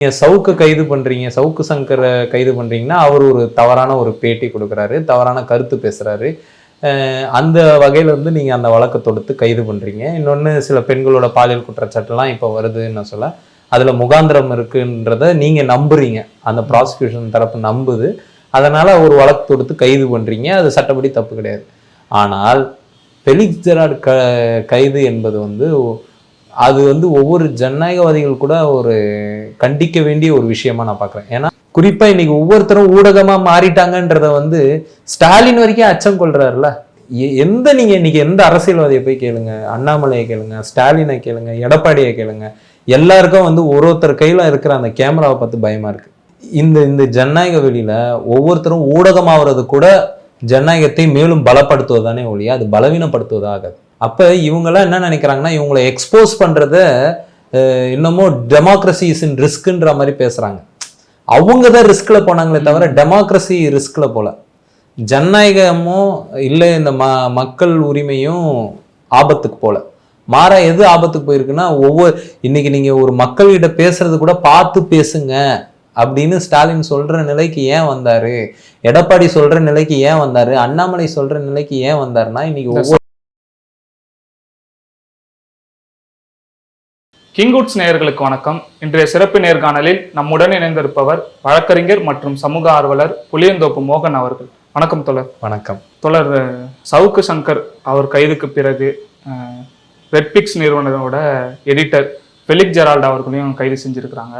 நீங்கள் சவுக்கு கைது பண்ணுறீங்க சவுக்கு சங்கரை கைது பண்ணுறீங்கன்னா அவர் ஒரு தவறான ஒரு பேட்டி கொடுக்குறாரு தவறான கருத்து பேசுகிறாரு அந்த வகையில் வந்து நீங்கள் அந்த வழக்கை தொடுத்து கைது பண்ணுறீங்க இன்னொன்று சில பெண்களோட பாலியல் குற்றச்சாட்டுலாம் இப்போ வருதுன்னு நான் சொல்ல அதில் முகாந்திரம் இருக்குன்றத நீங்கள் நம்புறீங்க. அந்த ப்ராசிக்யூஷன் தரப்பு நம்புது. அதனால் ஒரு வழக்கு தொடுத்து கைது பண்ணுறீங்க அது சட்டப்படி தப்பு கிடையாது. ஆனால் பெலிக்ஸ் ஜெராட் க கைது என்பது வந்து அது வந்து ஒவ்வொரு ஜனநாயகவாதிகள் கூட ஒரு கண்டிக்க வேண்டிய ஒரு விஷயமா நான் பார்க்குறேன். ஏன்னா குறிப்பா இன்னைக்கு ஒவ்வொருத்தரும் ஊடகமா மாறிட்டாங்கன்றத வந்து ஸ்டாலின் வரைக்கும் அச்சம் கொள்றாருல எ- எந்த நீங்க இன்னைக்கு எந்த அரசியல்வாதியை போய் கேளுங்க அண்ணாமலையை கேளுங்க ஸ்டாலினை கேளுங்க எடப்பாடியை கேளுங்க எல்லாருக்கும் வந்து ஒரு ஒருத்தர் கையில இருக்கிற அந்த கேமராவை பார்த்து பயமா இருக்கு. இந்த இந்த ஜனநாயக வெளியில ஒவ்வொருத்தரும் ஊடகமாவது கூட ஜனநாயகத்தை மேலும் பலப்படுத்துவதானே ஒழிய அது பலவீனப்படுத்துவதாகாது அப்ப இவங்கெல்லாம் என்ன நினைக்கிறாங்கன்னா இவங்களை எக்ஸ்போஸ் பண்றத அஹ், இன்னமும் டெமோக்ரஸி இஸ் இன் ரிஸ்க்குன்ற மாதிரி பேசுறாங்க. அவங்க தான் ரிஸ்க்ல போனாங்களே தவிர டெமோக்ரஸி ரிஸ்க்ல போல. ஜனநாயகமும் இல்லை இந்த ம மக்கள் உரிமையும் ஆபத்துக்கு போல. மாறா எது ஆபத்துக்கு போயிருக்குன்னா ஒவ்வொரு இன்னைக்கு நீங்க ஒரு மக்கள்கிட்ட பேசுறது கூட பார்த்து பேசுங்க அப்படின்னு ஸ்டாலின் சொல்ற நிலைக்கு ஏன் வந்தாரு? எடப்பாடி சொல்ற நிலைக்கு ஏன் வந்தாரு? அண்ணாமலை சொல்ற நிலைக்கு ஏன் வந்தாருன்னா இன்னைக்கு ஒவ்வொரு கிங்குட்ஸ் நேயர்களுக்கு வணக்கம். இன்றைய சிறப்பு நேர்காணலில் நம்முடன் இணைந்திருப்பவர் வழக்கறிஞர் மற்றும் சமூக ஆர்வலர் புளியந்தோப்பு மோகன் அவர்கள். வணக்கம் தொடர் வணக்கம். தொடர் சவுக்கு சங்கர் அவர் கைதுக்கு பிறகு ரெட்பிக்ஸ் நிறுவனத்தோட எடிட்டர் ஃபெலிக் ஜெரால்ட் அவர்களையும் கைது செஞ்சிருக்கிறாங்க.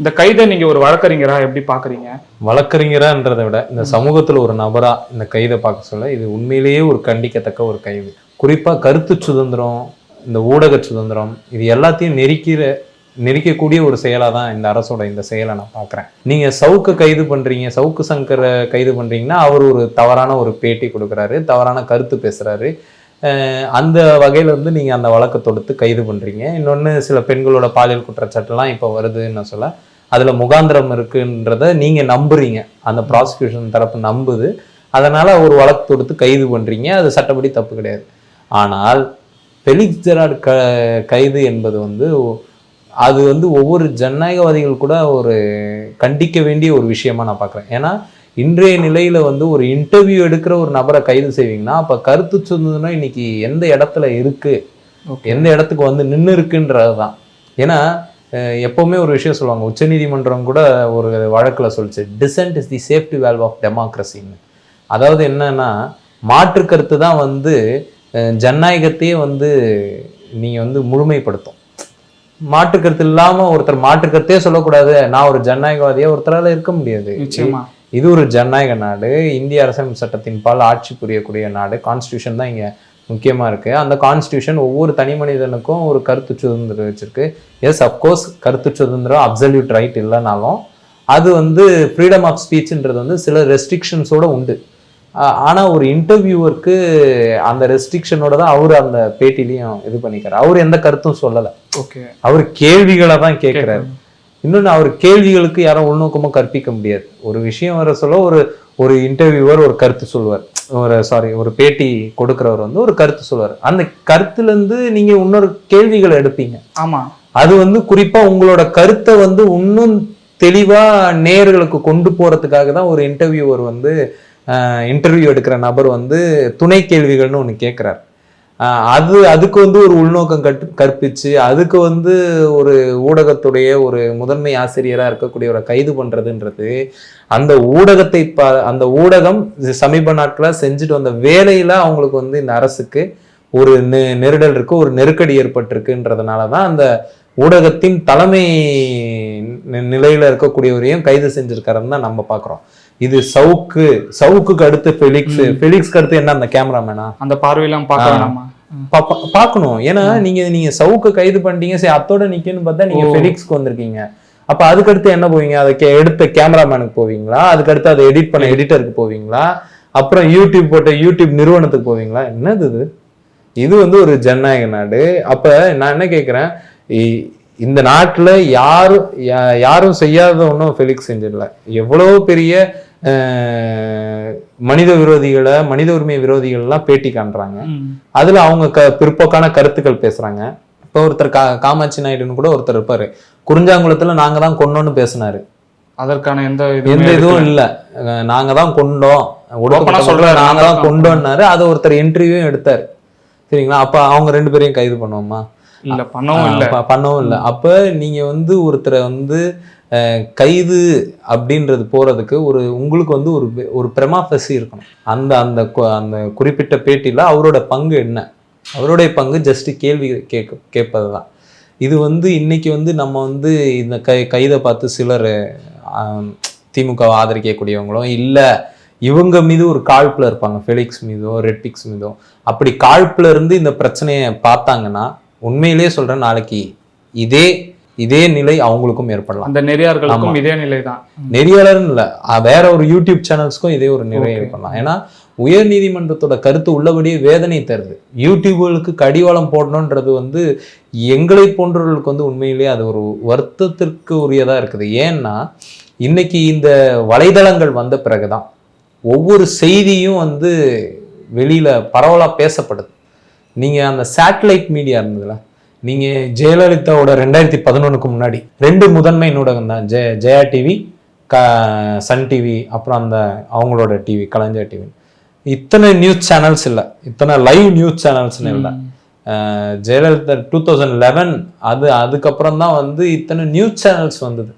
இந்த கைதை நீங்க ஒரு வழக்கறிஞரா எப்படி பாக்குறீங்க? வழக்கறிஞரான்றதை விட இந்த சமூகத்துல ஒரு நபரா இந்த கைதை பார்க்க சொல்ல இது உண்மையிலேயே ஒரு கண்டிக்கத்தக்க ஒரு கைது. குறிப்பா கருத்து சுதந்திரம் இந்த ஊடக சுதந்திரம் இது எல்லாத்தையும் நெரிக்கிற நெரிக்கக்கூடிய ஒரு செயலாக தான் இந்த அரசோட இந்த செயலை நான் பார்க்குறேன். நீங்கள் சவுக்கு கைது பண்ணுறீங்க சவுக்கு சங்கரை கைது பண்ணுறீங்கன்னா அவர் ஒரு தவறான ஒரு பேட்டி கொடுக்குறாரு தவறான கருத்து பேசுகிறாரு அந்த வகையில் வந்து நீங்கள் அந்த வழக்கை தொடுத்து கைது பண்ணுறீங்க இன்னொன்று சில பெண்களோட பாலியல் குற்றச்சாட்டுலாம் இப்போ வருதுன்னு நான் சொல்ல அதில் முகாந்திரம் இருக்குன்றத நீங்கள் நம்புறீங்க. அந்த ப்ராசிக்யூஷன் தரப்பு நம்புது. அதனால் ஒரு வழக்கு தொடுத்து கைது பண்ணுறீங்க அது சட்டப்படி தப்பு கிடையாது. ஆனால் ஃபெலிக்ஸ் ஜெராட் க கைது என்பது வந்து அது வந்து ஒவ்வொரு ஜனநாயகவாதிகள் கூட ஒரு கண்டிக்க வேண்டிய ஒரு விஷயமா நான் பார்க்குறேன். ஏன்னா இன்றைய நிலையில வந்து ஒரு இன்டர்வியூ எடுக்கிற ஒரு நபரை கைது செய்வீங்கன்னா அப்ப கருத்து சுதந்திரம் இன்னைக்கு எந்த இடத்துல இருக்கு? எந்த இடத்துக்கு வந்து நின்று இருக்குன்றது தான். ஏன்னா எப்பவுமே ஒரு விஷயம் சொல்லுவாங்க உச்சநீதிமன்றம் கூட ஒரு வழக்குல சொல்லுச்சு dissent is the safety valve of டெமோக்ரஸின்னு அதாவது என்னன்னா மாற்று கருத்து தான் வந்து ஜனநாயகத்தையே வந்து நீங்க வந்து முழுமைப்படுத்தும். மாற்று கருத்து இல்லாம ஒருத்தர் மாற்று கருத்தே சொல்லக்கூடாது. நான் ஒரு ஜனநாயகவாதியா ஒருத்தரால இருக்க முடியாது. நிச்சயமா. இது ஒரு ஜனநாயக நாடு. இந்திய அரசியல் சட்டத்தின் பால் ஆட்சி புரியக்கூடிய நாடு. கான்ஸ்டியூஷன் தான் இங்க முக்கியமா இருக்கு. அந்த கான்ஸ்டியூஷன் ஒவ்வொரு தனி மனிதனுக்கும் ஒரு கருத்து சுதந்திரம் வச்சிருக்கு. எஸ் அப்கோர்ஸ் கருத்து சுதந்திரம் அப்சல்யூட் ரைட் இல்லைனாலும் அது வந்து ஃப்ரீடம் ஆஃப் ஸ்பீச்ன்றது வந்து சில ரெஸ்ட்ரிக்ஷன்ஸோட உண்டு. ஆ- ஆனா ஒரு இன்டர்வியூவருக்கு அந்த ரெஸ்ட்ரிக்ஷனோட தான் அவர் அந்த பேட்டிலையும் இது பண்ணிக்கிறார். அவர் எந்த கருத்தும் சொல்லலை. ஓகே. அவர் கேள்விகளை தான் கேட்கிறாரு இன்னொன்று அவர் கேள்விகளுக்கு யாரும் உள்நோக்கமா கற்பிக்க முடியாது. ஒரு விஷயம் வர சொல்ல ஒரு ஒரு இன்டர்வியூவர் ஒரு கருத்து சொல்லுவார். ஒரு சாரி ஒரு பேட்டி கொடுக்கிறவர் வந்து ஒரு கருத்து சொல்லுவார். அந்த கருத்துல இருந்து நீங்க இன்னொரு கேள்விகளை எடுப்பீங்க. ஆமா. அது வந்து குறிப்பா உங்களோட கருத்தை வந்து இன்னும் தெளிவா நேயர்களுக்கு கொண்டு போறதுக்காக தான் ஒரு இன்டர்வியூவர் வந்து இன்டர்வியூ எடுக்கிற நபர் வந்து துணை கேள்விகள்னு ஒன்று கேட்குறாரு அது அதுக்கு வந்து ஒரு உள்நோக்கம் கற்று கற்பிச்சு அதுக்கு வந்து ஒரு ஊடகத்துடைய ஒரு முதன்மை ஆசிரியராக இருக்கக்கூடியவரை கைது பண்ணுறதுன்றது அந்த ஊடகத்தை ப அந்த ஊடகம் சமீப நாட்களாக செஞ்சுட்டு வந்த வேலையில் அவங்களுக்கு வந்து இந்த அரசுக்கு ஒரு நெ- நெருடல் இருக்குது ஒரு நெருக்கடி ஏற்பட்டிருக்குன்றதுனால தான் அந்த ஊடகத்தின் தலைமை நிலையில் இருக்கக்கூடியவரையும் கைது செஞ்சுருக்காருன்னு தான் நம்ம பார்க்குறோம் இது சவுக்கு சவுக்குக்கு அடுத்து ஃபெலிக்ஸ் ஃபெலிக்ஸ்க்கு அடுத்து என்ன அந்த கேமராமேனா அந்த பார்வையெல்லாம் பார்க்க ஆ. வேணாமா பா- பா- பார்க்கணும். ஏன்னா நீங்க நீங்க சவுக்கு கைது பண்ணிட்டீங்க. சரி அத்தோட நிக்கணும்னு பார்த்தா நீங்க. ஃபெலிக்ஸ்க்கு வந்திருக்கீங்க. அப்ப அதுக்கடுத்து என்ன போவீங்க? அதை எடுத்த கேமராமேனுக்கு போவீங்களா? அதுக்கடுத்து அதை எடிட் பண்ண எடிட்டருக்கு போவீங்களா? அப்புறம் யூடியூப் போட்ட யூடியூப் நிறுவனத்துக்கு போவீங்களா? என்னது இது? இது வந்து ஒரு ஜனநாயக நாடு. அப்ப நான் என்ன கேட்கிறேன் இந்த நாட்டுல யாரும் யாரும் செய்யாத ஒன்றும் ஃபெலிக்ஸ் செஞ்சிடல. எவ்வளவு பெரிய மனித விரோதிகளை மனித உரிமை விரோதிகள் எல்லாம் பேட்டி காண்றாங்க. அதுல அவங்க க பிற்போக்கான கருத்துக்கள் பேசுறாங்க. இப்போ ஒருத்தர் கா காமாட்சி நாயுடுன்னு கூட ஒருத்தர் இருப்பாரு. குறிஞ்சாங்குளத்துல நாங்க தான் கொன்னோன்னு பேசினாரு. அதற்கான எந்த எந்த இதுவுமே இல்ல. நாங்க தான் கொண்டோம். ஆ சொல்றாரு, நாங்க தான் கொண்டோம்னாரு அதை ஒருத்தர் இன்டர்வியூ எடுத்தாரு. சரிங்களா? அப்ப அவங்க ரெண்டு பேரையும் கைது பண்ணுவோமா? இல்ல பண்ணவும் இல்ல. பண்ணவும் இல்லை. அப்ப நீங்க வந்து ஒருத்தரை வந்து கைது அப்படின்றது போகிறதுக்கு ஒரு உங்களுக்கு வந்து ஒரு ஒரு பிரமாஃபசி இருக்கணும். அந்த அந்த அந்த குறிப்பிட்ட பேட்டியில் அவரோட பங்கு என்ன? அவருடைய பங்கு ஜஸ்ட் கேள்வி கேட்க கேட்பது தான் இது வந்து இன்னைக்கு வந்து நம்ம வந்து இந்த கை கைதை பார்த்து சிலர் திமுகவை ஆதரிக்கக்கூடியவங்களும் இல்லை இவங்க மீது ஒரு காழ்ப்பில் இருப்பாங்க. ஃபெலிக்ஸ் மீதோ ரெட்பிக்ஸ் மீதோ. அப்படி காழ்ப்பில் இருந்து இந்த பிரச்சனையை பார்த்தாங்கன்னா உண்மையிலேயே சொல்கிறேன் நாளைக்கு இதே இதே நிலை அவங்களுக்கும் ஏற்படலாம். அந்த நெறியார்களுக்கும் இதே நிலைதான். நெறியாளர்னு இல்லை வேற ஒரு யூடியூப் சேனல்ஸ்க்கும் இதே ஒரு நிலை. ஏற்படலாம். ஏன்னா உயர் நீதிமன்றத்தோட கருத்து உள்ளபடியே வேதனை தருது. யூடியூபர்களுக்கு கடிவாளம் போடணுன்றது வந்து எங்களை போன்றவர்களுக்கு வந்து உண்மையிலேயே அது ஒரு வருத்தத்திற்கு உரியதா இருக்குது. ஏன்னா இன்னைக்கு இந்த வலைதளங்கள் வந்த பிறகுதான் ஒவ்வொரு செய்தியும் வந்து வெளியில பரவலா பேசப்படுது. நீங்க அந்த சேட்டலைட் மீடியா இருந்ததுல நீங்க ஜெயலலிதாவோட ரெண்டாயிரத்தி பதினொன்னுக்கு முன்னாடி ரெண்டு முதன்மை ஊடகம் தான். ஜெய ஜெயா டிவி க சன் டிவி அப்புறம் அந்த அவங்களோட டிவி கலைஞர் டிவி. இத்தனை நியூஸ் சேனல்ஸ் இல்லை. இத்தனை லைவ் நியூஸ் சேனல்ஸ்னு இல்லை. ஜெயலலிதா டூ தௌசண்ட் லெவன் அது அதுக்கப்புறம் தான் வந்து இத்தனை நியூஸ் சேனல்ஸ் வந்தது.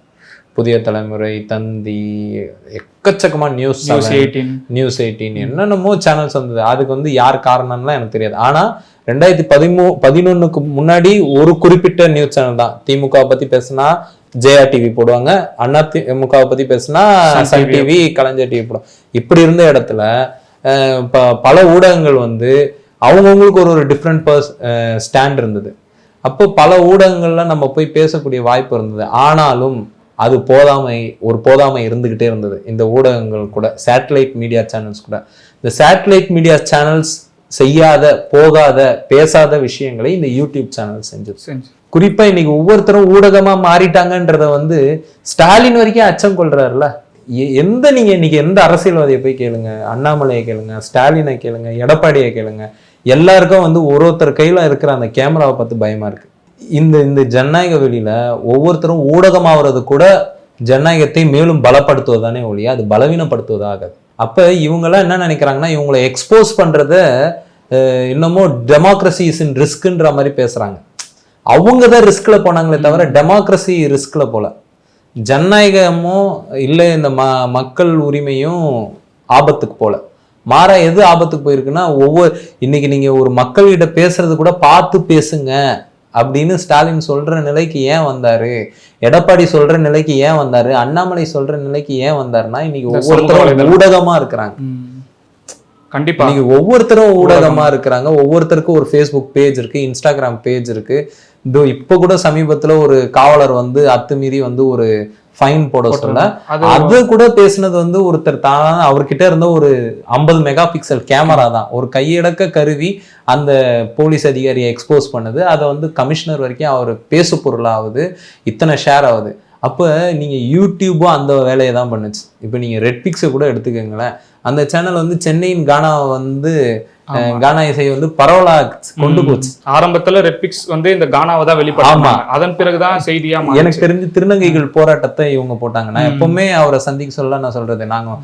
புதிய தலைமுறை தந்தி எக்கச்சக்கமா news news eighteen. News eighteen என்னென்னமோ சேனல்ஸ் வந்தது. அதுக்கு வந்து யார் காரணம்லாம் எனக்கு தெரியாது. ஆனா ரெண்டாயிரத்தி பதிமூ பதினொன்னுக்கு முன்னாடி ஒரு குறிப்பிட்ட நியூஸ் சேனல் தான். திமுக பத்தி பேசினா ஜெயா டிவி போடுவாங்க. அண்ணா திமுகவை பத்தி பேசினா சன். டிவி கலைஞர் டிவி போடுவாங்க இப்படி இருந்த இடத்துல பல ஊடகங்கள் வந்து அவங்கவுங்களுக்கு ஒரு ஒரு டிஃப்ரெண்ட் பர்ஸ் ஸ்டாண்ட் இருந்தது. அப்போ பல ஊடகங்கள்ல நம்ம போய் பேசக்கூடிய வாய்ப்பு இருந்தது. ஆனாலும் அது போதாமை ஒரு போதாமை இருந்துகிட்டே இருந்தது. இந்த ஊடகங்கள் கூட சேட்டலைட் மீடியா சேனல்ஸ் கூட. இந்த சேட்டலைட் மீடியா சேனல்ஸ் செய்யாத போகாத பேசாத விஷயங்களை இந்த யூடியூப் சேனல் செஞ்சது. செஞ்சு. குறிப்பா இன்னைக்கு ஒவ்வொருத்தரும் ஊடகமா மாறிட்டாங்கன்றத வந்து ஸ்டாலின் வரைக்கும் அச்சம் கொள்றாருல எந்த நீங்க இன்னைக்கு எந்த அரசியல்வாதியை போய் கேளுங்க அண்ணாமலையை கேளுங்க ஸ்டாலினை கேளுங்க எடப்பாடியை கேளுங்க எல்லாருக்கும் வந்து ஒரு ஒருத்தர் கையில இருக்கிற அந்த கேமராவை பார்த்து பயமா இருக்கு. இந்த இந்த ஜனநாயக வெளியில ஒவ்வொருத்தரும் ஊடகமாவது கூட ஜனநாயகத்தை மேலும் பலப்படுத்துவதானே ஒழிய அது பலவீனப்படுத்துவதாகாது அப்ப இவங்கெல்லாம் என்ன நினைக்கிறாங்கன்னா இவங்களை எக்ஸ்போஸ் பண்றத அஹ், இன்னமோ டெமோக்ரஸி இஸ் இன் ரிஸ்க்ன்ற மாதிரி பேசுறாங்க. அவங்க தான் ரிஸ்க்ல போனாங்களே தவிர டெமோக்ரஸி ரிஸ்க்ல போல. ஜனநாயகமும் இல்லை இந்த ம மக்கள் உரிமையும் ஆபத்துக்கு போல. மாறா எது ஆபத்துக்கு போயிருக்குன்னா ஒவ்வொரு இன்னைக்கு நீங்க ஒரு மக்கள்கிட்ட பேசுறது கூட பார்த்து பேசுங்க. அப்படின்னு ஸ்டாலின் சொல்ற நிலைக்கு ஏன் வந்தாரு? எடப்பாடி சொல்ற நிலைக்கு ஏன் வந்தாரு? அண்ணாமலை சொல்ற நிலைக்கு ஏன் வந்தாருன்னா இன்னைக்கு ஒவ்வொருத்தரும் வலைதளம். ஊடகமா இருக்கிறாங்க. கண்டிப்பா. இன்னைக்கு ஒவ்வொருத்தரும் ஊடகமா. இருக்கிறாங்க. ஒவ்வொருத்தருக்கும் ஒரு ஃபேஸ்புக் பேஜ் இருக்கு இன்ஸ்டாகிராம் பேஜ் இருக்கு. இதோ இப்ப கூட சமீபத்துல ஒரு காவலர் வந்து அத்துமீறி வந்து ஒரு ஃபைன் போட சொல்ல. அது கூட பேசுனது வந்து ஒருத்தர் தான் அவர்கிட்ட இருந்த ஒரு ஐம்பது மெகா பிக்சல் கேமரா தான். ஒரு கையடக்க கருவி அந்த போலீஸ் அதிகாரியை எக்ஸ்போஸ் பண்ணுது. அதை வந்து கமிஷனர் வரைக்கும் அவர் பேசு பொருளாகுது இத்தனை ஷேர் ஆகுது அப்போ நீங்கள் யூடியூபும் அந்த வேலையை தான் பண்ணுச்சு. இப்போ நீங்கள் ரெட் பிக்ஸை கூட எடுத்துக்கோங்களேன். அந்த சேனல் வந்து சென்னையின் கானாவை வந்து அஹ், கானா இசையை வந்து பரவலா கொண்டு. போச்சு. ஆரம்பத்துல ரெட்பிக்ஸ் வந்து இந்த கானாவை தான் வெளிப்படுத்தாங்க அதன் பிறகுதான் செய்தியா எனக்கு. தெரிஞ்சு திருநங்கைகள் போராட்டத்தை இவங்க போட்டாங்க. நான் எப்பவுமே அவரை சந்திக்க சொல்ல நான் சொல்றது நாங்க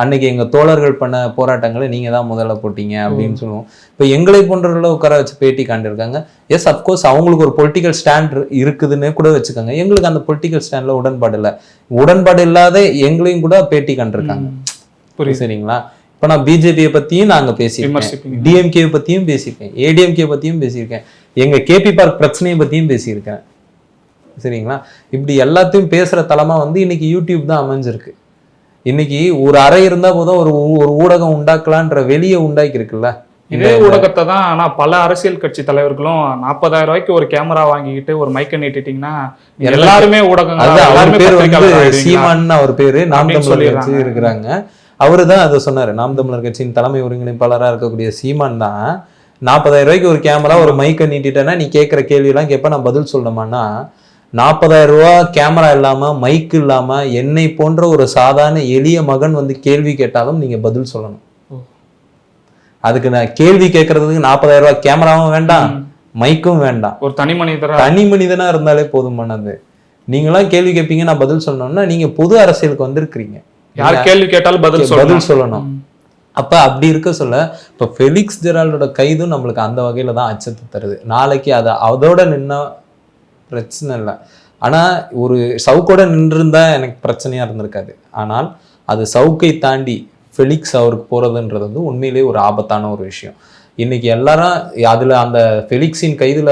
அன்னைக்கு எங்க தோழர்கள் பண்ண போராட்டங்களை நீங்க தான் முதல்ல போட்டீங்க அப்படின்னு சொல்லுவோம். இப்போ எங்களை போன்றவர்களை உட்கார வச்சு பேட்டி காண்டிருக்காங்க. எஸ் அப்கோர்ஸ் அவங்களுக்கு ஒரு பொலிட்டிக்கல் ஸ்டாண்ட் இருக்குதுன்னு கூட வச்சுக்கோங்க. எங்களுக்கு அந்த பொலிட்டிக்கல் ஸ்டாண்ட்ல உடன்பாடு இல்லை. உடன்பாடு இல்லாத எங்களையும் கூட பேட்டி கண்டிருக்காங்க. புரியுது சரிங்களா? இப்போ நான் பிஜேபியை பத்தியும் நாங்க பேசியிருக்கேன். டிஎம்கே பத்தியும் பேசியிருக்கேன். ஏடிஎம்கே பத்தியும் பேசியிருக்கேன். எங்க கேபி பார்க் பிரச்சனையை பத்தியும் பேசியிருக்கேன். சரிங்களா? இப்படி எல்லாத்தையும் பேசுற தளமா வந்து இன்னைக்கு யூடியூப் தான் அமைஞ்சிருக்கு. இன்னைக்கு ஒரு அறை இருந்தா போதும் ஒரு ஒரு ஊடகம் உண்டாக்கலான்ற வெளியே உண்டாக்கி இருக்குல்ல இதே ஊடகத்தை தான் ஆனா பல அரசியல் கட்சி தலைவர்களும் நாற்பதாயிரம் ரூபாய்க்கு ஒரு கேமரா வாங்கிக்கிட்டு ஒரு மைக்க நீட்டிட்டீங்கன்னா எல்லாருமே அது அவர் எல்லாருமே பேர் வந்து பத்திரிக்கையாளர் ஆயிடுவீங்களா? சீமான் அவர் பேரு நாம் சொல்லிடுறாங்க. இருக்கிறாங்க. அவரு தான் அதை சொன்னாரு. நாம் தமிழர் கட்சியின் தலைமை ஒருங்கிணைப்பாளராக இருக்கக்கூடிய சீமான் தான். நாற்பதாயிரம் ரூபாய்க்கு ஒரு கேமரா ஒரு மைக்கை நீட்டிட்டேன்னா நீ கேட்குற கேள்வியெல்லாம் கேட்ப நான் பதில் சொல்லணுமான்னா நாற்பதாயிரம் ரூபா கேமரா இல்லாம மைக் இல்லாம என்னை போன்ற ஒரு சாதாரண எளிய மகன் வந்து கேள்வி கேட்டாலும் நீங்க பதில் சொல்லணும். அதுக்கு நான் கேள்வி கேட்கறதுக்கு நாற்பதாயிரம் ரூபாய் கேமராவும் வேண்டாம் மைக்கும் வேண்டாம். ஒரு தனி மனிதரா? தனி மனிதனா இருந்தாலே போதுமானது. நீங்களாம் கேள்வி கேட்பீங்க நான் பதில் சொல்லணும்னா நீங்க பொது அரசியலுக்கு வந்திருக்கிறீங்க. யார் கேள்வி கேட்டாலும் பதில் சொல்லணும். பதில் சொல்லணும். அப்ப அப்படி இருக்க சொல்ல இப்ப ஃபெலிக்ஸ் ஜெரால்டோட கைதும் நம்மளுக்கு அந்த வகையில தான் அச்சத்தை தருது. நாளைக்கு அதை அதோட நின்னா பிரச்சனை இல்லை. ஆனா ஒரு சவுக்கோட நின்றிருந்தா எனக்கு பிரச்சனையா இருந்திருக்காது. ஆனால் அது சவுக்கை தாண்டி ஃபெலிக்ஸ் அவருக்கு போறதுன்றது வந்து உண்மையிலேயே ஒரு ஆபத்தான ஒரு விஷயம். இன்னைக்கு எல்லாரும் அதுல அந்த ஃபெலிக்ஸின் கைதுல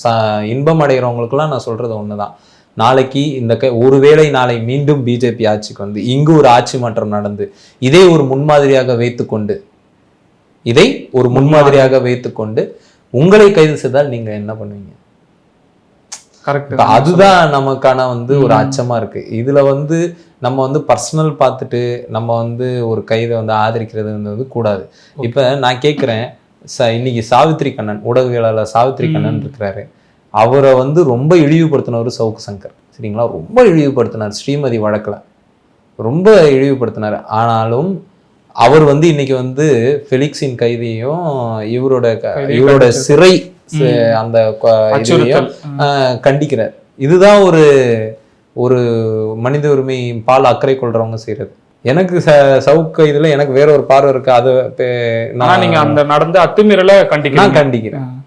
ச இன்பம் அடைகிறவங்களுக்குலாம் நான் சொல்றது ஒண்ணுதான். நாளைக்கு இந்த க ஒருவேளை நாளை மீண்டும் பிஜேபி ஆட்சிக்கு வந்து இங்கு ஒரு ஆட்சி மாற்றம் நடந்து இதை ஒரு முன்மாதிரியாக வைத்துக்கொண்டு இதை ஒரு முன்மாதிரியாக வைத்துக்கொண்டு உங்களை கைது செய்தால் நீங்க என்ன பண்ணுவீங்க? கரெக்ட் அதுதான் நமக்கான வந்து ஒரு அச்சமா இருக்கு. இதுல வந்து நம்ம வந்து பர்சனல் பார்த்துட்டு நம்ம வந்து ஒரு கைதை வந்து ஆதரிக்கிறது வந்து கூடாது இப்ப நான் கேட்கிறேன் ச இன்னைக்கு சாவித்ரி கண்ணன் ஊடகவியலாளர் சாவித்ரி கண்ணன் இருக்கிறாரு. அவரை வந்து ரொம்ப இழிவுபடுத்தினவர் சவுக்கு சங்கர். சரிங்களா? ரொம்ப இழிவுபடுத்தினார் ஸ்ரீமதி வழக்குல. ரொம்ப இழிவுபடுத்தினார். ஆனாலும் அவர் வந்து இன்னைக்கு வந்து ஃபெலிக்ஸின் கைதியையும் இவரோட இவரோட. சிறை அந்த இதையும் கண்டிக்கிறார். இதுதான் ஒரு ஒரு மனித உரிமை பால் அக்கறை கொள்றவங்க செய்யறது எனக்கு ச- சவுக்கு இதுல எனக்கு வேற ஒரு பார்வை இருக்கு. அதை நான் நீங்க அந்த நடந்த அத்துமீறலை கண்டிக்கிறேன். ஏ-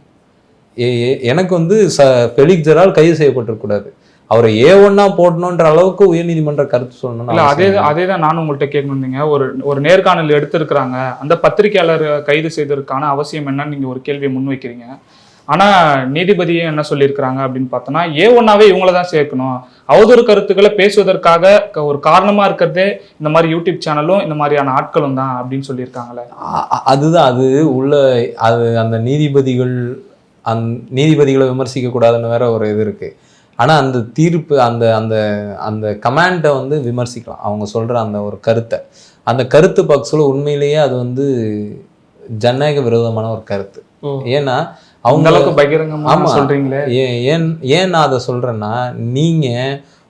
எனக்கு வந்து ச ஃபெலிக்ஸ் ஜெரால் கைது செய்யப்பட்டிருக்கூடாது அவரை ஏ ஒன்னா போடணுன்ற அளவுக்கு உயர்நீதிமன்ற கருத்து சொல்லணும்னு இல்ல அதே. அதே தான் நானும் உங்கள்கிட்ட கேட்கணுந்தீங்க ஒரு ஒரு நேர்காணல் எடுத்திருக்கிறாங்க. அந்த பத்திரிகையாளர் கைது செய்ததற்கான அவசியம் என்னன்னு நீங்க ஒரு கேள்வியை முன்வைக்கிறீங்க ஆனா நீதிபதியே என்ன சொல்லியிருக்கிறாங்க அப்படின்னு பார்த்தோம்னா ஏ ஒன்னாவே இவங்கள தான் சேர்க்கணும். அவதூறு கருத்துக்களை பேசுவதற்காக ஒரு காரணமா இருக்கிறதே இந்த மாதிரி யூடியூப் சேனலும் இந்த மாதிரியான ஆட்களும் தான் அப்படின்னு சொல்லியிருக்காங்களே. அதுதான் அது உள்ள அது அந்த நீதிபதிகள் அந் நீதிபதிகளை விமர்சிக்க கூடாதுன்னு வேற ஒரு இது இருக்கு. ஆனா அந்த தீர்ப்பு அந்த அந்த அந்த கமாண்டை வந்து விமர்சிக்கலாம். அவங்க சொல்ற அந்த ஒரு கருத்தை. அந்த கருத்து பக்ஸில் உண்மையிலேயே அது வந்து ஜனநாயக விரோதமான ஒரு கருத்து. ஓ. ஏன்னா அவங்க அளவுக்கு பகிரங்கமா ஆமா. சொல்றீங்களே? ஏன் ஏன் நான் அதை சொல்றேன்னா நீங்க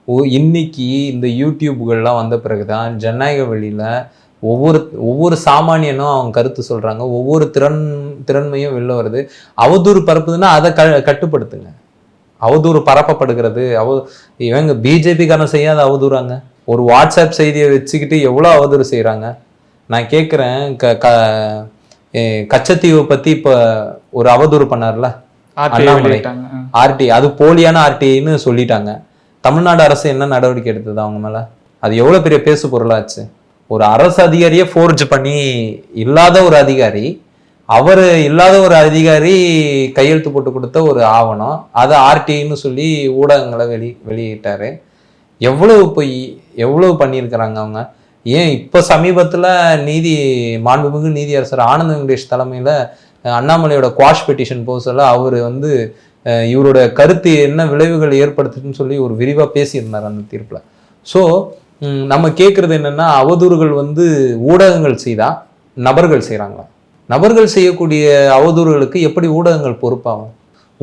ஒ- இன்னைக்கு இந்த யூடியூப்கள்லாம் வந்த பிறகுதான் ஜனநாயக வழியில ஒவ்வொரு ஒவ்வொரு சாமானியனும் அவங்க கருத்து சொல்றாங்க. ஒவ்வொரு திறன் திறன்மையும் வெளில வருது. அவதூறு பரப்புதுன்னா அதை க கட்டுப்படுத்துங்க. அவதூறு பரப்பப்படுகிறது. அவ இவங்க பிஜேபிக்காரன் செய்யாத அவதூறாங்க. ஒரு வாட்ஸ்அப் செய்தியை வச்சுக்கிட்டு எவ்வளோ அவதூறு செய்கிறாங்க நான் கேட்குறேன் க க கச்சத்தீவை பற்றி இப்போ ஒரு அவதூறு பண்ணார்ல? அண்ணாமலை. ஆர்டி அது போலியான ஆர்டிஐன்னு சொல்லிட்டாங்க. தமிழ்நாடு அரசு என்ன நடவடிக்கை எடுத்தது அவங்க மேல? அது எவ்வளவு பெரிய பேசு பொருளாச்சு ஒரு அரசு அதிகாரியை ஃபோர்ஜ் பண்ணி இல்லாத ஒரு அதிகாரி அவர் இல்லாத ஒரு அதிகாரி கையெழுத்து போட்டு கொடுத்த ஒரு ஆவணம் அதை ஆர்டின்னு சொல்லி ஊடகங்களை வெளி வெளியிட்டார். எவ்வளவு பொய் எவ்வளவு பண்ணியிருக்கிறாங்க அவங்க? ஏன் இப்போ சமீபத்தில் நீதி மாண்புமிகு நீதியரசர் ஆனந்த் வெங்கடேஷ் தலைமையில் அண்ணாமலையோட குவாஷ் பெட்டிஷன் போசல அவர் வந்து இவரோட கருத்து என்ன விளைவுகள் ஏற்படுத்துதுன்னு சொல்லி ஒரு விரிவாக பேசியிருந்தார் அந்த தீர்ப்பில். ஸோ நம்ம கேட்கறது என்னன்னா அவதூறுகள் வந்து ஊடகங்கள் செய்தா நபர்கள் செய்றாங்களா? நபர்கள் செய்யக்கூடிய அவதூறுகளுக்கு எப்படி ஊடகங்கள் பொறுப்பாகும்?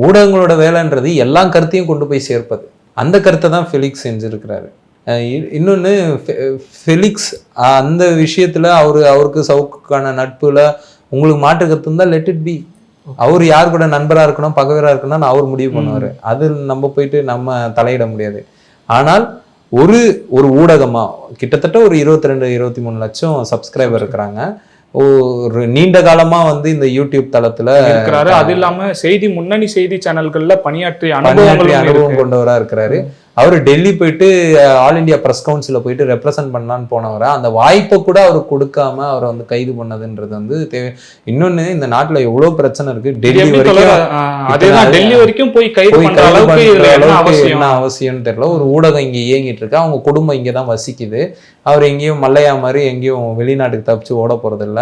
ஊடகங்களோட வேலைன்றது எல்லா கருத்தையும் கொண்டு போய் சேர்ப்பது. அந்த கருத்தை தான் ஃபெலிக்ஸ் செஞ்சிருக்கிறாரு. அஹ் இ- இன்னொன்னு ஃபெ- ஃபெலிக்ஸ் அந்த விஷயத்துல அவரு அவருக்கு சவுக்குக்கான நட்புல உங்களுக்கு மாற்று கருத்து இருந்தால் லெட் இட் பி அவர் யார் கூட நண்பரா இருக்கணும் பகைவரா இருக்கணும்னு அவர் முடிவு பண்ணுவாரு. அது நம்ம போயிட்டு நம்ம தலையிட முடியாது. ஆனால் ஒரு ஒரு ஊடகமா கிட்டத்தட்ட ஒரு இருபத்தி ரெண்டு இருபத்தி மூணு லட்சம் சப்ஸ்கிரைபர் இருக்கிறாங்க. ஒரு நீண்ட காலமா வந்து இந்த யூடியூப் தளத்துல இருக்கிறாரு. அது இல்லாம செய்தி முன்னணி செய்தி சேனல்கள்ல பணியாற்றிய அனுபவம். கொண்டவரா இருக்கிறாரு. அவர் டெல்லி போயிட்டு ஆல் இந்தியா பிரஸ் கவுன்சில போயிட்டு ரெப்ரசன்ட் பண்ணலான்னு போனவரா அந்த வாய்ப்பை கூட அவர் கொடுக்காம அவரை வந்து கைது பண்ணதுன்றது வந்து தேவை இன்னொன்னு இந்த நாட்டுல எவ்வளவு பிரச்சனை இருக்கு. டெல்லி வரைக்கும் டெல்லி வரைக்கும் போய் கைது அளவுக்கு என்ன அவசியம்னு தெரியல. ஒரு ஊடகம் இங்க இயங்கிட்டு இருக்கு. அவங்க குடும்பம் இங்க தான் வசிக்குது. அவர் எங்கேயும் மல்லையா மாதிரி எங்கேயும் வெளிநாட்டுக்கு தப்பிச்சு ஓட போறது இல்ல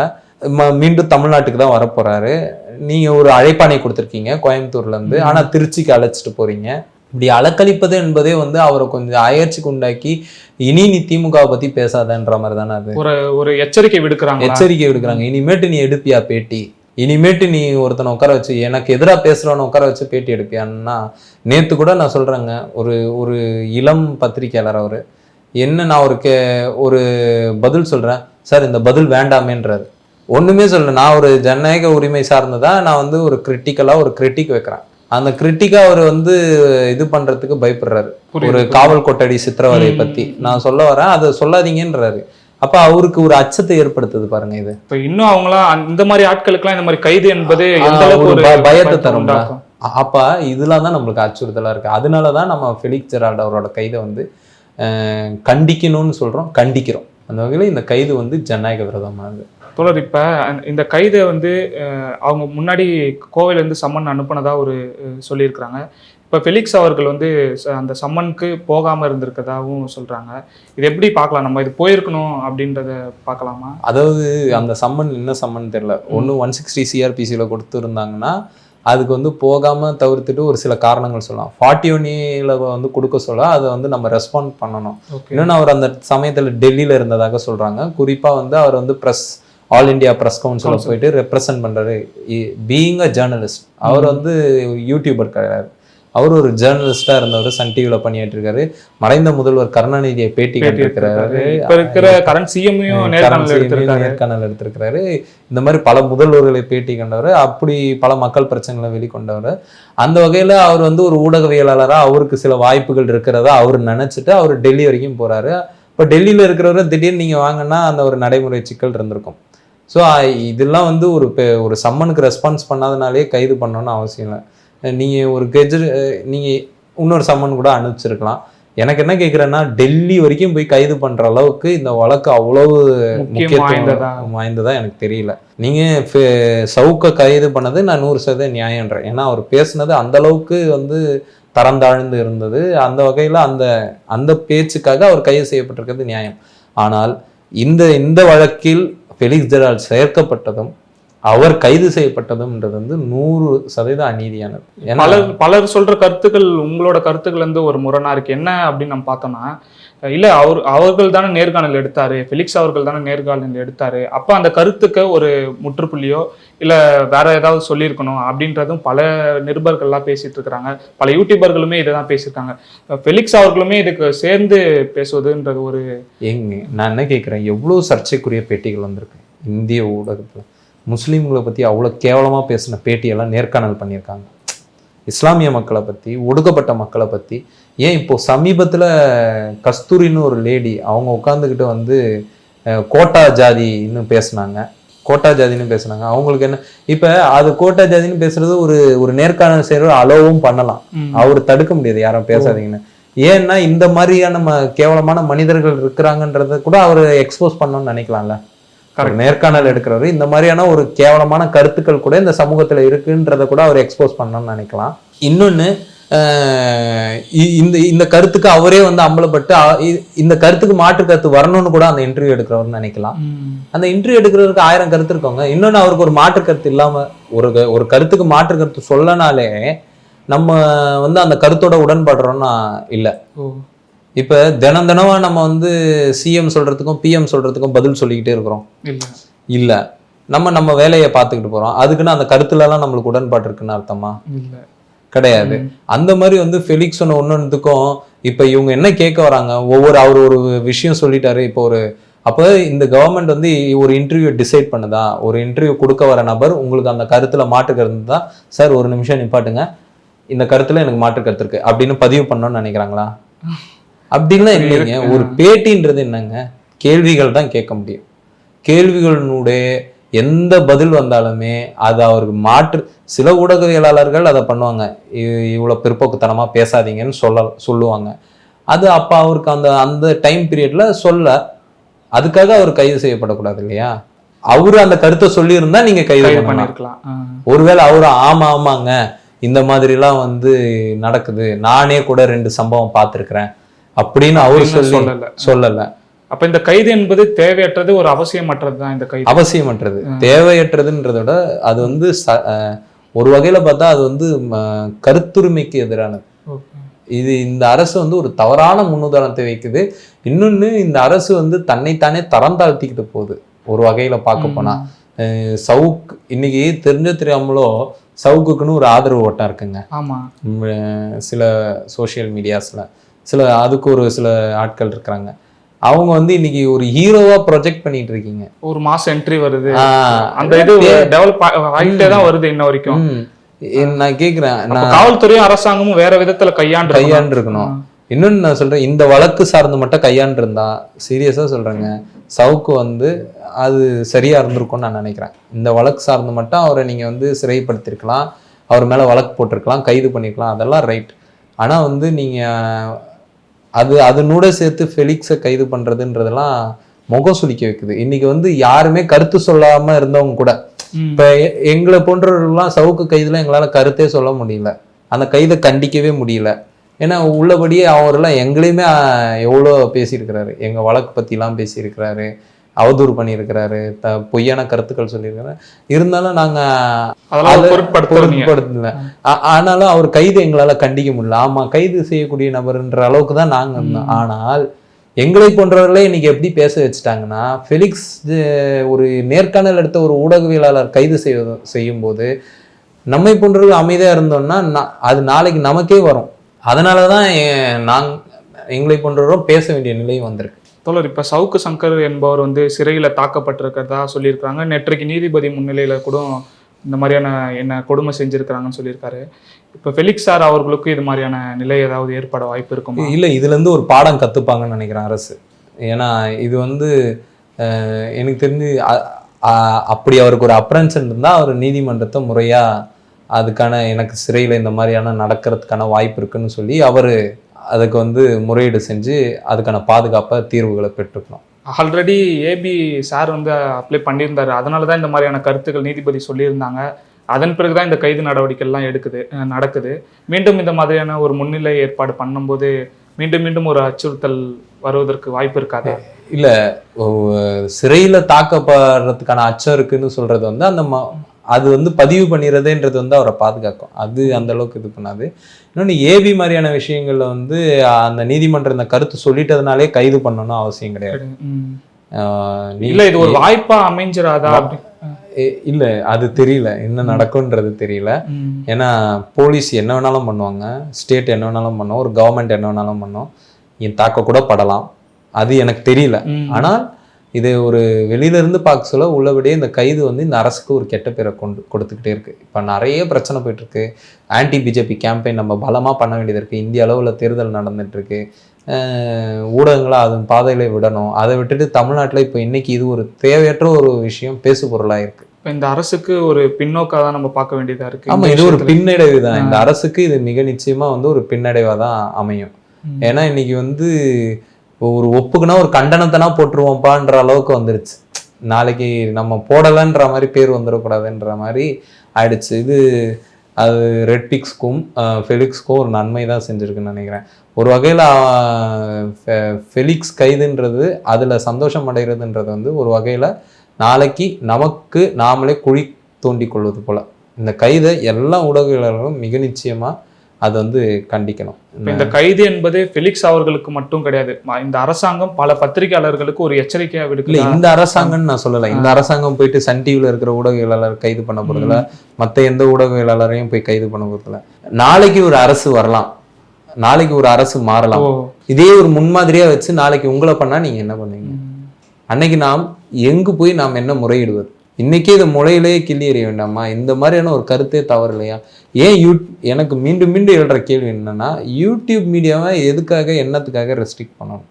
ம- மீண்டும் தமிழ்நாட்டுக்கு தான் வரப்போறாரு. நீங்க ஒரு அழைப்பாணை கொடுத்துருக்கீங்க கோயம்புத்தூர்ல இருந்து. ஆனா திருச்சிக்கு அழைச்சிட்டு போறீங்க. இப்படி அலக்களிப்பது என்பதே வந்து அவரை கொஞ்சம் அயற்சிக்கு உண்டாக்கி இனி நீ திமுகவை பத்தி பேசாதன்ற மாதிரி தானே அது? ஒரு ஒரு எச்சரிக்கை விடுக்கிறாங்க எச்சரிக்கை விடுக்கிறாங்க. இனிமேட்டு நீ எடுப்பியா பேட்டி? இனிமேட்டு நீ ஒருத்தனை உட்கார வச்சு எனக்கு எதிராக பேசுறவனை உட்கார வச்சு பேட்டி எடுப்பியான்னா நேத்து கூட நான் சொல்றேங்க. ஒரு ஒரு இளம் பத்திரிக்கையாளர் அவரு. என்ன நான் ஒரு கே ஒரு பதில் சொல்றேன்? சார் இந்த பதில் வேண்டாமேன்றாரு. ஒண்ணுமே சொல்லல. நான் ஒரு ஜனநாயக உரிமை சார்ந்ததா நான் வந்து ஒரு கிரிட்டிக்கலா ஒரு கிரிட்டிக் வைக்கிறேன். அந்த கிரிட்டிக்கா அவர் வந்து இது பண்றதுக்கு பயப்படுறாரு. ஒரு காவல் கொட்டடி சித்திரவதையை ம். பத்தி. நான் சொல்ல வரேன் அதை சொல்லாதீங்கன்றாரு. அப்ப அவருக்கு ஒரு அச்சத்தை ஏற்படுத்துது பாருங்க இது. இப்ப இன்னும் அவங்களாம் இந்த மாதிரி ஆட்களுக்கெல்லாம் இந்த மாதிரி கைது என்பது எந்த அளவுக்கு பயத்தை. உண்டாக்கும்? அப்ப இதெல்லாம் தான் நம்மளுக்கு அச்சுறுத்தலா இருக்கு. அதனால தான் நம்ம ஃபெலிக்ஸ் ஜெரால்ட் அவரோட கைதை வந்து கண்டிக்கணும்னு சொல்றோம் கண்டிக்கிறோம். அந்த வகையில் இந்த கைது வந்து ஜனநாயக விரோதமானது. தோழர் இப்ப இந்த கைதை வந்து அவங்க முன்னாடி கோவையில இருந்து சம்மன் அனுப்புனதா ஒரு சொல்லியிருக்கிறாங்க. இப்ப ஃபெலிக்ஸ் அவர்கள் வந்து அந்த சம்மனுக்கு போகாம இருந்திருக்கதாகவும் சொல்றாங்க. இது எப்படி பார்க்கலாம்? நம்ம இது போயிருக்கணும் அப்படின்றத பார்க்கலாமா? அதாவது அந்த சம்மன் என்ன சம்மன் தெரியல. ஒன்று ஒன் சிக்ஸ்டி சிஆர்பிசியில் கொடுத்துருந்தாங்கன்னா அதுக்கு வந்து போகாம தவிர்த்துட்டு ஒரு சில காரணங்கள் சொல்லலாம். ஃபார்ட்டி ஒன்னில் வந்து கொடுக்க சொல்ல அதை வந்து நம்ம ரெஸ்பாண்ட் பண்ணணும். இன்னொன்று அவர் அந்த சமயத்தில் டெல்லியில் இருந்ததாக சொல்றாங்க. குறிப்பா வந்து அவர் வந்து ப்ரெஸ் ஆல் இந்தியா ப்ரெஸ் கவுன்சிலில். போயிட்டு ரெப்ரசன்ட் பண்றாரு. பீயிங் அ ஜேர்னலிஸ்ட் அவர் வந்து யூடியூபர் கிடையாது அவர் ஒரு ஜேர்னலிஸ்டா இருந்தவர் சன் டிவியில் பண்ணிட்டு இருக்காரு மறைந்த முதல்வர் கருணாநிதியை பேட்டி. இப்ப இருக்கிற கரண்ட் சிஎம்மையும் நேர்காணல் எடுத்திருக்கிறாரு. இந்த மாதிரி பல முதல்வர்களை பேட்டி கண்டவர். அப்படி பல மக்கள் பிரச்சனைகளை வெளிக்கொண்டவர். அந்த வகையில அவர் வந்து ஒரு ஊடகவியலாளரா அவருக்கு சில வாய்ப்புகள் இருக்கிறதா அவர் நினைச்சிட்டு அவர் டெல்லி வரைக்கும் போறாரு. இப்போ டெல்லியில இருக்கிறவரை திடீர்னு நீங்க வாங்கன்னா அந்த ஒரு நடைமுறை சிக்கல் இருந்திருக்கும். ஸோ இதெல்லாம் வந்து ஒரு ஒரு சம்மனுக்கு ரெஸ்பான்ஸ் பண்ணாதனாலே கைது பண்ணணும்னு அவசியம் இல்லை. நீங்க ஒரு கெஜர் நீங்க இன்னொரு சம்மன் கூட அனுப்பிச்சிருக்கலாம். எனக்கு என்ன கேட்குறேன்னா டெல்லி வரைக்கும் போய் கைது பண்ற அளவுக்கு இந்த வழக்கு அவ்வளவு முக்கியத்துவம் வாய்ந்ததா? எனக்கு தெரியல. நீங்க ஃபெ- சவுக்க கைது பண்ணது நான் நூறு சதவீதம் நியாயன்றேன் ஏன்னா அவர் பேசுனது அந்த அளவுக்கு வந்து தரம் தாழ்ந்து இருந்தது. அந்த வகையில அந்த அந்த பேச்சுக்காக அவர் கைது செய்யப்பட்டிருக்கிறது நியாயம். ஆனால் இந்த இந்த வழக்கில் ஃபெலிக்ஸ் ஜெரால் சேர்க்கப்பட்டதும் அவர் கைது செய்யப்பட்டதும்ன்றது வந்து நூறு சதவீத அநீதியானது. பலர் பலர் சொல்ற கருத்துக்கள் உங்களோட கருத்துக்கள் வந்து ஒரு முரணா இருக்கு. என்ன அப்படின்னு நம்ம பார்த்தோம்னா இல்லை அவர் அவர்கள் தானே நேர்காணல் எடுத்தாரு. ஃபெலிக்ஸ் அவர்கள் தானே நேர்காணல் எடுத்தாரு. அப்போ அந்த கருத்துக்கு ஒரு முற்றுப்புள்ளியோ இல்லை வேற ஏதாவது சொல்லியிருக்கணும் அப்படின்றதும் பல நிருபர்கள்லாம் பேசிட்டு இருக்கிறாங்க பல யூடியூபர்களுமே இதை தான் பேசியிருக்காங்க. ஃபெலிக்ஸ் அவர்களுமே இதுக்கு சேர்ந்து பேசுவதுன்றது ஒரு எங்க நான் என்ன கேட்குறேன் எவ்வளோ சர்ச்சைக்குரிய பேட்டிகள் வந்திருக்கு. இந்திய ஊடகத்தில். முஸ்லீம்களை பற்றி அவ்வளோ கேவலமாக பேசின பேட்டியெல்லாம் நேர்காணல் பண்ணியிருக்காங்க. இஸ்லாமிய மக்களை பற்றி ஒடுக்கப்பட்ட மக்களை பற்றி ஏன் இப்போ சமீபத்தில் கஸ்தூரின்னு ஒரு லேடி அவங்க உட்காந்துக்கிட்டு வந்து அஹ், கோட்டா ஜாதின்னு பேசுனாங்க. கோட்டா ஜாதின்னு பேசுனாங்க. அவங்களுக்கு என்ன இப்போ அது கோட்டா ஜாதின்னு பேசுறது ஒரு ஒரு நேர்காணல் செய்கிற அளவும் பண்ணலாம். அவர் தடுக்க முடியாது யாரும் பேசாதீங்கன்னு. ஏன்னா இந்த மாதிரியான ம கேவலமான மனிதர்கள் இருக்கிறாங்கன்றத கூட அவர் எக்ஸ்போஸ் பண்ணணும்னு நினைக்கலாம்ல. ஒரு நேர்காணல் எடுக்கிறவர் இந்த மாதிரியான ஒரு கேவலமான கருத்துக்கள் கூட இந்த சமூகத்துல இருக்குன்றத கூட அவர் எக்ஸ்போஸ் பண்ணணும்னு நினைக்கலாம். இன்னொன்னு இந்த இந்த கருத்துக்கு அவரே வந்து அம்பலப்பட்டு இந்த கருத்துக்கு மாற்று கருத்து வரணும்னு கூட அந்த இன்டர்வியூ எடுக்கிறவர்னு நினைக்கலாம். அந்த இன்டர்வியூ எடுக்கிறவருக்கு ஆயிரம் கருத்து இருக்கவங்க. இன்னொன்னு அவருக்கு ஒரு மாற்று கருத்து இல்லாம ஒரு ஒரு கருத்துக்கு மாற்று கருத்து சொல்லனாலே நம்ம வந்து அந்த கருத்தோட உடன்படுறோம்னா இல்ல. இப்ப தினம் தினமா நம்ம வந்து சிஎம் சொல்றதுக்கும் பிஎம் சொல்றதுக்கும் பதில் சொல்லிக்கிட்டே இருக்கிறோம். இல்ல. நம்ம நம்ம வேலையை பார்த்துக்கிட்டு போறோம். அதுக்குன்னு அந்த கருத்துல எல்லாம் நம்மளுக்கு உடன்பாடு இருக்குன்னு அர்த்தமா? இல்ல. கிடையாது. அந்த மாதிரி வந்து ஃபெலிக்ஸ் சொன்ன ஒன்னொன்றுக்கும் இப்ப இவங்க என்ன கேட்க வராங்க? ஒவ்வொரு அவர் ஒரு விஷயம் சொல்லிட்டாரு. இப்போ ஒரு அப்போ இந்த கவர்மெண்ட் வந்து ஒரு இன்டர்வியூ டிசைட் பண்ணுதா? ஒரு இன்டர்வியூ கொடுக்க வர நபர் உங்களுக்கு அந்த கருத்துல கருத்து தான் சார் ஒரு நிமிஷம் நிப்பாட்டுங்க. இந்த கருத்துல எனக்கு மாற்று கருத்து இருக்கு. அப்படின்னு பதிவு பண்ணணும்னு நினைக்கிறாங்களா? அப்படின்லாம் இல்லைங்க. ஒரு பேட்டின்றது என்னங்க? கேள்விகள் தான் கேட்க முடியும். கேள்விகளினுடைய எந்த பதில் வந்தாலுமே அது அவருக்கு மாற்று சில ஊடகவியலாளர்கள் அதை பண்ணுவாங்க. இ- இவ்வளவு பிற்போக்குத்தனமா பேசாதீங்கன்னு சொல்ல சொல்லுவாங்க. அது அப்ப அவருக்கு அந்த அந்த டைம் பீரியட்ல சொல்ல அதுக்காக அவர் கைது செய்யப்படக்கூடாது இல்லையா? அவரு அந்த கருத்தை சொல்லியிருந்தா நீங்க கைது பண்ணிருக்கலாம். ஒருவேளை அவரு ஆமா ஆமாங்க இந்த மாதிரிலாம் வந்து நடக்குது. நானே கூட ரெண்டு சம்பவம் பார்த்திருக்கிறேன். அப்படின்னு அவரு சொல்லி சொல்லல. அப்ப இந்த கைது என்பது தேவையற்றது ஒரு அவசியமற்றது தான் இந்த கைது? அவசியமற்றது. தேவையற்றதுன்றத விட அது வந்து ஒரு வகையில பார்த்தா அது வந்து கருத்துரிமைக்கு எதிரானது. இது இந்த அரசு வந்து ஒரு தவறான முன்னுதாரணத்தை வைக்குது. இன்னொன்னு இந்த அரசு வந்து தன்னைத்தானே தரம் தாழ்த்திக்கிட்டு போகுது. ஒரு வகையில பார்க்க போனா. சவுக் இன்னைக்கு தெரிஞ்ச தெரியாமலோ சவுக்குன்னு ஒரு ஆதரவு ஓட்டம் இருக்குங்க. ஆமா. சில சோஷியல் மீடியாஸ்ல. சில அதுக்கு ஒரு சில ஆட்கள் இருக்கிறாங்க. அவங்க வந்து இன்னைக்கு ஒரு ஹீரோவா ப்ரொஜெக்ட் பண்ணிட்டு இருக்கீங்க. ஒரு மாசம் என்ட்ரி வருது. அந்த இது டெவலப் ஆகிட்டே தான் வருது இன்ன வரைக்கும். நான் கேக்குறேன். காவல்துறையும் அரசாங்கமும் வேற விதத்துல கையாண்டு கையாண்டு இருக்கணும் இன்னொன்னு நான் சொல்றேன் இந்த வழக்கு சார்ந்து மட்டும் கையாண்டு இருந்தா சீரியஸா சொல்றேங்க. சவுக்கு வந்து அது சரியா இருந்திருக்கும்னு நான் நினைக்கிறேன். இந்த வழக்கு சார்ந்து மட்டும் அவரை நீங்க வந்து சிறைப்படுத்திருக்கலாம். அவர் மேல வழக்கு போட்டிருக்கலாம் கைது பண்ணிருக்கலாம். அதெல்லாம் ரைட் ஆனா வந்து நீங்க அது அதனோட சேர்த்து ஃபெலிக்ஸை கைது பண்றதுன்றதெல்லாம் முகம் சுளிக்க வைக்குது. இன்னைக்கு வந்து யாருமே கருத்து சொல்லாம இருந்தவங்க கூட. இப்ப எங்களை போன்றவர்கள்லாம் சவுக்கு கைதுல எங்களால கருத்தே சொல்ல முடியல. அந்த கைதை கண்டிக்கவே முடியல. ஏன்னா உள்ளபடியே அவரெல்லாம் எங்களையுமே எவ்வளோ பேசியிருக்கிறாரு? எங்க வழக்கு பத்திலாம் பேசியிருக்கிறாரு. அவதூறு பண்ணியிருக்கிறாரு த பொய்யான கருத்துக்கள் சொல்லியிருக்கிறாரு. இருந்தாலும் நாங்க அதெல்லாம் அதை பொருட்படுத்தல. ஆனாலும் அவர் கைது எங்களால கண்டிக்க முடியல. ஆமா கைது செய்யக்கூடிய நபர்ன்ற அளவுக்கு தான் நாங்க இருந்தோம். ஆனால் எங்களை போன்றவர்களே இன்னைக்கு எப்படி பேச வச்சுட்டாங்கன்னா ஃபெலிக்ஸ் ஒரு நேர்காணல் எடுத்த ஒரு ஊடகவியலாளர் கைது செய்ய செய்யும் போது நம்மை போன்றவர்கள் அமைதியா இருந்தோம்னா அது நாளைக்கு நமக்கே வரும். அதனால தான் நாங் எங்களை போன்றவரும் பேச வேண்டிய நிலை வந்திருக்கு. தோழர் இப்போ சவுக்கு சங்கர் என்பவர் வந்து சிறையில் தாக்கப்பட்டிருக்கிறதா சொல்லியிருக்காங்க நேற்றைக்கு நீதிபதி முன்னிலையில் கூட இந்த மாதிரியான என்ன கொடுமை செஞ்சிருக்கிறாங்கன்னு சொல்லியிருக்காரு. இப்போ ஃபெலிக்ஸ் சார் அவர்களுக்கும் இது மாதிரியான நிலை ஏதாவது ஏற்பட வாய்ப்பு இருக்கும்? இல்லை இதுலேருந்து ஒரு பாடம் கற்றுப்பாங்கன்னு நினைக்கிறேன் அரசு. ஏன்னா இது வந்து எனக்கு தெரிஞ்சு அப்படி அவருக்கு ஒரு அப்ரன்ஷன் இருந்தால் அவர் நீதிமன்றத்தை முறையாக அதுக்கான எனக்கு சிறையில் இந்த மாதிரியான நடக்கிறதுக்கான வாய்ப்பு இருக்குன்னு சொல்லி அவர் அதுக்கு வந்து முறையீடு செஞ்சு அதுக்கான பாதுகாப்பை தீர்வுகளை பெற்றுக்கணும். ஆல்ரெடி ஏபி சார் வந்து அப்ளை பண்ணியிருந்தாரு. அதனால தான் இந்த மாதிரியான கருத்துக்கள் நீதிபதி சொல்லியிருந்தாங்க. அதன் பிறகுதான் இந்த கைது நடவடிக்கைலாம் எடுக்குது நடக்குது. மீண்டும் இந்த மாதிரியான ஒரு முன்னிலை ஏற்பாடு பண்ணும்போது மீண்டும் மீண்டும் ஒரு அச்சுறுத்தல் வருவதற்கு வாய்ப்பு இருக்காது? இல்ல சிறையில தாக்கப்படுறதுக்கான அச்சம் இருக்குன்னு சொல்றது வந்து அந்த அது வந்து பதிவு பண்ணிடுறதுன்றது வந்து அவரை பாதுகாக்கும். அது அந்த அளவுக்கு இது பண்ணாது. இன்னொன்று ஏபி மாதிரியான விஷயங்கள்ல வந்து அந்த நீதிமன்றம் இந்த கருத்து சொல்லிட்டதுனாலே கைது பண்ணணும் அவசியம் கிடையாது. இல்ல இது ஒரு வாய்ப்பா எ- இல்ல அது தெரியல. என்ன நடக்கும்ன்றது தெரியல. ஏன்னா போலீஸ் என்ன வேணாலும் பண்ணுவாங்க. ஸ்டேட் என்ன வேணாலும் பண்ணும். ஒரு கவர்மெண்ட் என்ன வேணாலும் பண்ணும். என் தாக்க கூட படலாம். அது எனக்கு தெரியல. ஆனால் இது ஒரு வெளியில இருந்து பார்க்க சொல்ல உள்ளபடியே இந்த கைது வந்து இந்த அரசுக்கு ஒரு கெட்ட பேரை கொண்டு கொடுத்துக்கிட்டே இருக்கு. இப்போ நிறைய பிரச்சனை போயிட்டு இருக்கு ஆன்டி பிஜேபி கேம்பெயின் நம்ம பலமா பண்ண வேண்டியது இருக்கு. இந்திய அளவுல தேர்தல் அஹ் ஊடகங்களை அதன் பாதையில விடணும். அதை விட்டுட்டு தமிழ்நாட்டுல இப்போ இன்னைக்கு இது ஒரு தேவையற்ற ஒரு விஷயம் பேசு பொருளா இருக்கு. இப்ப இந்த அரசுக்கு ஒரு பின்னோக்கா தான் நம்ம பார்க்க வேண்டியதா இருக்கு. ஆமா இந்த இது ஒரு. பின்னடைவு தான். இந்த அரசுக்கு இது மிக நிச்சயமா வந்து ஒரு பின்னடைவா தான் அமையும். ஏன்னா இன்னைக்கு வந்து ஒரு ஒப்புக்குனா ஒரு கண்டனத்தனா போட்டுருவோம்ப்பான்ற அளவுக்கு வந்துருச்சு. நாளைக்கு நம்ம போடலைன்ற மாதிரி பேர் வந்துடக்கூடாதுன்ற மாதிரி ஆயிடுச்சு. இது அது ரெட்பிக்ஸ்க்கும் ஃபெலிக்ஸ்க்கும் ஒரு நன்மை தான் செஞ்சுருக்குன்னு நினைக்கிறேன். ஒரு வகையில் ஃபெலிக்ஸ் கைதுன்றது அதில் சந்தோஷம் அடைகிறதுன்றது வந்து ஒரு வகையில் நாளைக்கு நமக்கு நாமளே குழி தோண்டி கொள்வது போல். இந்த கைதை எல்லா ஊடகங்களும் மிக நிச்சயமாக அதை வந்து கண்டிக்கணும். இந்த கைது என்பது ஃபெலிக்ஸ் அவர்களுக்கு மட்டும் கிடையாது. இந்த அரசாங்கம் பல பத்திரிகையாளர்களுக்கு ஒரு எச்சரிக்கையா இல்ல விடுக்குது? இந்த அரசாங்கம்னு நான் சொல்லல. இந்த அரசாங்கம் போயிட்டு சன் டிவில இருக்கிற ஊடகவியலாளர் கைது பண்ண போறதுல மத்த எந்த ஊடகவியலாளரையும் போய் கைது பண்ண போறதுல நாளைக்கு ஒரு அரசு வரலாம். நாளைக்கு ஒரு அரசு மாறலாம். இதே ஒரு முன்மாதிரியா வச்சு நாளைக்கு உங்களை பண்ணா நீங்க என்ன பண்ணுவீங்க? அன்னைக்கு நாம் எங்கு போய் நாம் என்ன முறையிடுவது? இன்னைக்கே இது முறையிலேயே கிள்ளி எறிய வேண்டாமா இந்த மாதிரியான ஒரு கருத்தே தவறு இல்லையா ஏன் யூ எனக்கு மீண்டும் மீண்டும் எழுற கேள்வி என்னன்னா யூடியூப் மீடியாவை எதுக்காக என்னத்துக்காக ரெஸ்ட்ரிக்ட் பண்ணணும்?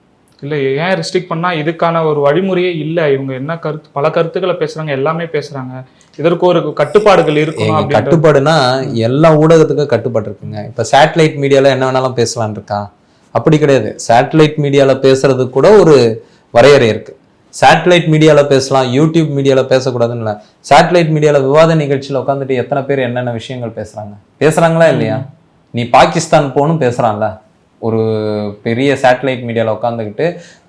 இல்ல ஏன் ரெஸ்ட்ரிக்ட் பண்ணா இதுக்கான ஒரு வழிமுறையே இல்ல. இவங்க என்ன கருத்து பல கருத்துக்களை பேசுறாங்க எல்லாமே பேசுறாங்க. இதற்கு ஒரு கட்டுப்பாடுகள் அப்படின்ற கட்டுப்பாடுனா எல்லா ஊடகத்துக்கும் கட்டுப்பாடு இருக்குங்க. இப்ப சேட்டலைட் மீடியால என்ன வேணாலும் பேசலாம்னு இருக்கா? அப்படி கிடையாது. சேட்டலைட் மீடியால பேசுறதுக்கு கூட ஒரு வரையறை இருக்கு. சேட்டலைட் மீடியால பேசலாம் யூடியூப் மீடியால பேசக்கூடாதுன்னு இல்லை. சேட்டலைட் மீடியால விவாத நிகழ்ச்சியில உட்காந்துட்டு எத்தனை பேர் என்னென்ன விஷயங்கள் பேசுறாங்க? பேசுறாங்களா இல்லையா? நீ பாகிஸ்தான் போகணும் பேசுறான்ல. ஒரு பெரிய சேட்டலைட் மீடியால உட்காந்துக்கிட்டு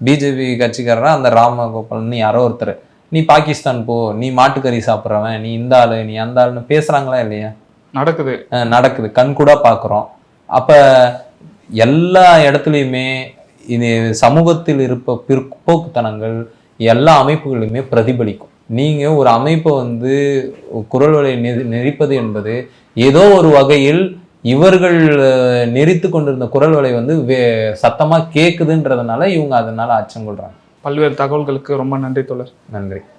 பிஜேபி கட்சிக்காரர் அந்த ராமகோபால்னு யாரோ ஒருத்தர். நீ பாகிஸ்தான் போ நீ மாட்டுக்கறி சாப்பிட்றவன் நீ இந்த ஆளு நீ அந்த ஆளுன்னு பேசுறாங்களா இல்லையா? நடக்குது. நடக்குது. கண் கூட பார்க்குறோம் அப்ப எல்லா இடத்துலையுமே இது சமூகத்தில் இருப்ப பிற்போக்குத்தனங்கள் எல்லா அமைப்புகளிலுமே பிரதிபலிக்கும். நீங்க ஒரு அமைப்பை வந்து குரல் வலை நெ- நெரிப்பது என்பது ஏதோ ஒரு வகையில் இவர்கள் அஹ், நெரித்து கொண்டிருந்த குரல் வலை வந்து வே சத்தமா கேக்குதுன்றதுனால இவங்க அதனால அச்சம் கொள்றாங்க. பல்வேறு தகவல்களுக்கு ரொம்ப நன்றி தோழர். நன்றி.